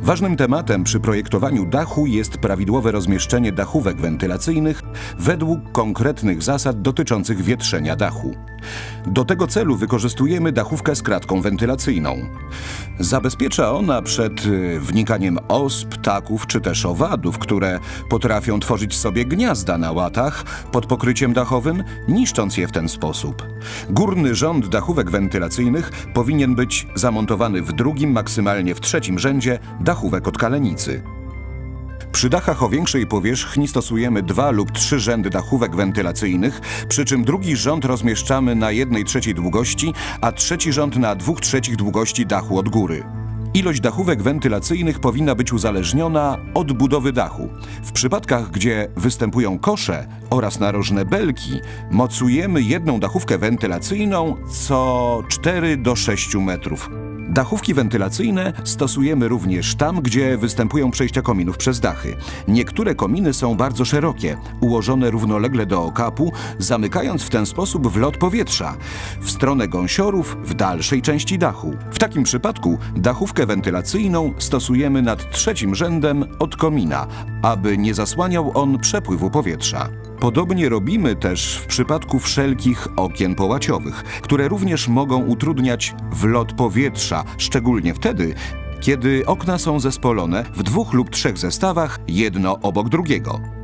Ważnym tematem przy projektowaniu dachu jest prawidłowe rozmieszczenie dachówek wentylacyjnych według konkretnych zasad dotyczących wietrzenia dachu. Do tego celu wykorzystujemy dachówkę z kratką wentylacyjną. Zabezpiecza ona przed y, wnikaniem os, ptaków czy też owadów, które potrafią tworzyć sobie gniazda na łatach pod pokryciem dachowym, niszcząc je w ten sposób. Górny rząd dachówek wentylacyjnych powinien być zamontowany w drugim, maksymalnie w trzecim rzędzie dachówek od kalenicy. Przy dachach o większej powierzchni stosujemy dwa lub trzy rzędy dachówek wentylacyjnych, przy czym drugi rząd rozmieszczamy na jednej trzeciej długości, a trzeci rząd na dwóch trzecich długości dachu od góry. Ilość dachówek wentylacyjnych powinna być uzależniona od budowy dachu. W przypadkach, gdzie występują kosze oraz narożne belki, mocujemy jedną dachówkę wentylacyjną co 4 do 6 metrów. Dachówki wentylacyjne stosujemy również tam, gdzie występują przejścia kominów przez dachy. Niektóre kominy są bardzo szerokie, ułożone równolegle do okapu, zamykając w ten sposób wlot powietrza w stronę gąsiorów w dalszej części dachu. W takim przypadku dachówkę wentylacyjną stosujemy nad trzecim rzędem od komina, aby nie zasłaniał on przepływu powietrza. Podobnie robimy też w przypadku wszelkich okien połaciowych, które również mogą utrudniać wlot powietrza, szczególnie wtedy, kiedy okna są zespolone w dwóch lub trzech zestawach, jedno obok drugiego.